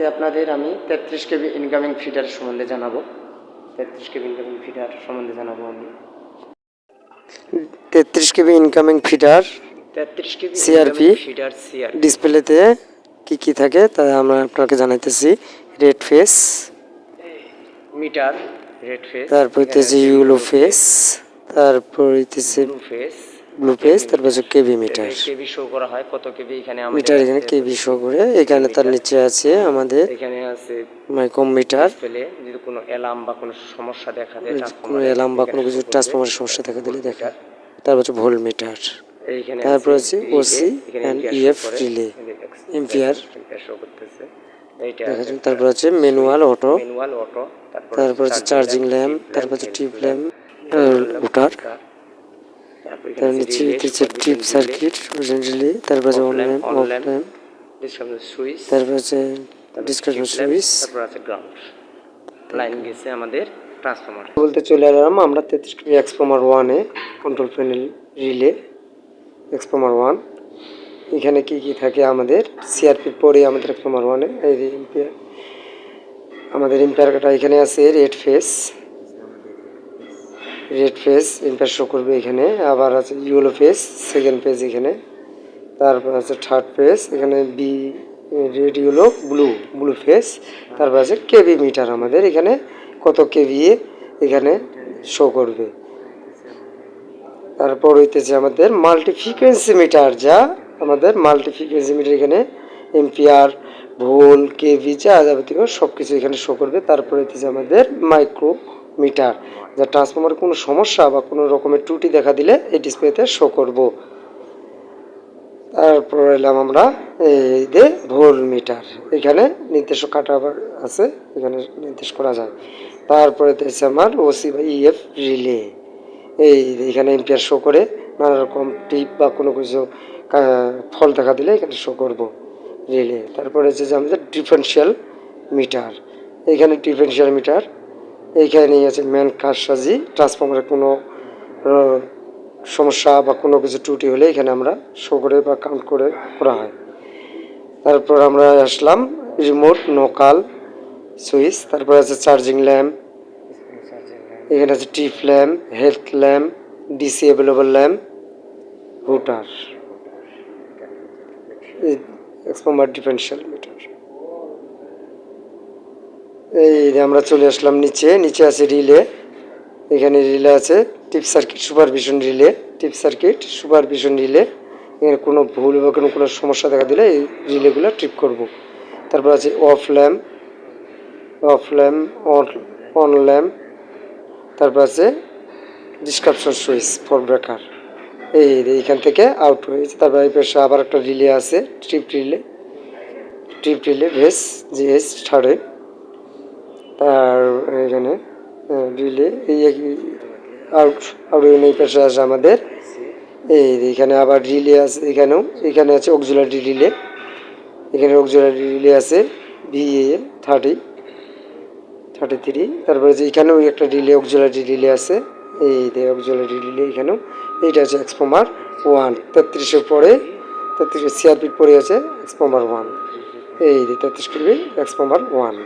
আপনাদের আমি তেত্রিশ কেবি ইনকামিং ফিডার সম্বন্ধে জানাব। তেত্রিশ কেবি ইনকামিং ফিডার সম্বন্ধে জানাব আমি। তেত্রিশ কেবি ইনকামিং ফিডার তেত্রিশ কেবি CRP ফিডার সিআর ডিসপ্লেতে কি কি থাকে তা আমরা আপনাকে জানাইতেছি। Red phase meter red phase তারপর হইতেছে ইউলো ফেস তারপর হইতেছে ফেস ব্লু ফেস তারপর হচ্ছে কেবি মিটার। কেবি শো করা হয় কত কেবি এখানে আমাদের মিটার এখানে। কেবি শো করে এখানে তার নিচে আছে আমাদের এখানে আছে মাইকম মিটার পেলে যদি কোনো অ্যালার্ম বা কোনো সমস্যা দেখা দেয় কোনো অ্যালার্ম বা কোনো কিছু ট্রান্সফরমারের সমস্যা দেখা দিলে দেখা। তারপর হচ্ছে ভোল্ট মিটার এইখানে তারপর relay, এই যে ex- ampere। ampere show করতেছে। তারপর আছে ম্যানুয়াল অটো ম্যানুয়াল অটো তারপর হচ্ছে চার্জিং ল্যাম্প তারপর হচ্ছে টিউব ল্যাম্প রুটার তার নিচে হচ্ছে টিপ সার্কিট রিলে তারপর আছে on lamp off lamp switch তারপর আছে ডিসকাশন সুইচ তারপর আছে গ্রাউন্ড লাইন গেছে আমাদের ট্রান্সফরমার বলতে চলে এলাম আমরা তেত্রিশ কেবি এক্সপোমার ওয়ানে কন্ট্রোল প্যানেল রিলে এক্সপোমার ওয়ান এখানে কি কি থাকে আমাদের? সিআরপি পরে আমাদের এক্সপোমার ওয়ানে এই যে ইম্পিয়ার আমাদের ইম্পিয়ারটা এখানে আছে red phase red phase ampere show করবে এখানে। আবার আছে ইয়েলো ফেস সেকেন্ড পেজ এখানে। তারপর আছে থার্ড পেজ এখানে B red yellow blue blue phase তারপর আছে কেভি মিটার আমাদের এখানে, কত কেভি এখানে শো করবে। তারপর হইতেছে আমাদের মাল্টি ফ্রিকোয়েন্সি মিটার যা, আমাদের মাল্টি ফ্রিকোয়েন্সি মিটার এখানে এম্পিয়ার ভোল কেভি যা যাবতীয় সব কিছু এখানে শো করবে। তারপর হইতেছে আমাদের মাইক্রো মিটার, যা ট্রান্সফর্মার কোনো সমস্যা বা কোনো রকমের ত্রুটি দেখা দিলে এই ডিসপ্লেতে শো করব। তারপর এলাম আমরা এই যে ভোল মিটার, এখানে নির্দেশ কাটা আছে, এখানে নির্দেশ করা যায়। তারপরে হচ্ছে আমার ওসি বা ইএফ রিলে এই এখানে এম্পিয়ার শো করে, নানা রকম টিপ বা কোনো কিছু ফল দেখা দিলে এখানে শো করব রিলে তারপরে হচ্ছে যে আমাদের ডিফারেন্সিয়াল মিটার এখানে ডিফারেন্সিয়াল মিটার এইখানে আছে মেন কারসাজি। ট্রান্সফর্মারের কোনো সমস্যা বা কোনো কিছু ত্রুটি হলে এখানে আমরা শো করে বা কাউন্ট করে করা হয়। তারপর আমরা আসলাম রিমোট নোকাল সুইচ তারপর আছে চার্জিং ল্যাম্প এখানে আছে trip lamp health lamp DC available lamp hooter এক্সপোমার differential meter এই আমরা চলে আসলাম নিচে নিচে আছে রিলে। এখানে রিলে আছে trip circuit, supervision relay, trip circuit, supervision relay. এখানে কোনো ভুল বা কোনো কোনো সমস্যা দেখা দিলে এই রিলেগুলো ট্রিপ করব। তারপর আছে off lamp off lamp on lamp তারপর আছে ডিসক্রিপশন সুইচ ফর ব্রেকার এই এইখান থেকে আউট হয়েছে। তারপর এই পাশে আবার একটা রিলে আছে ট্রিপ রিলে। ট্রিপ রিলে ভেস জিএস থার্ডে তার এখানে রিলে এই আউট আউট এই পাশে আছে আমাদের। এই এখানে আবার রিলে আছে, এখানেও, এখানে আছে অক্সুলারি রিলে। এখানে অক্সুলারি রিলে আছে ভিএ থার্টি থার্টি থ্রি তারপরে যে এখানেও একটা রিলে অক্সুলারি রিলে আছে। এই যে অক্সুলারি রিলে এখানেও, এইটা আছে এক্সপোমার ওয়ান তেত্রিশের পরে তেত্রিশের সিআরপির পরে আছে এক্সপোমার ওয়ান এই যে তেত্রিশ করবি এক্সপোমার ওয়ান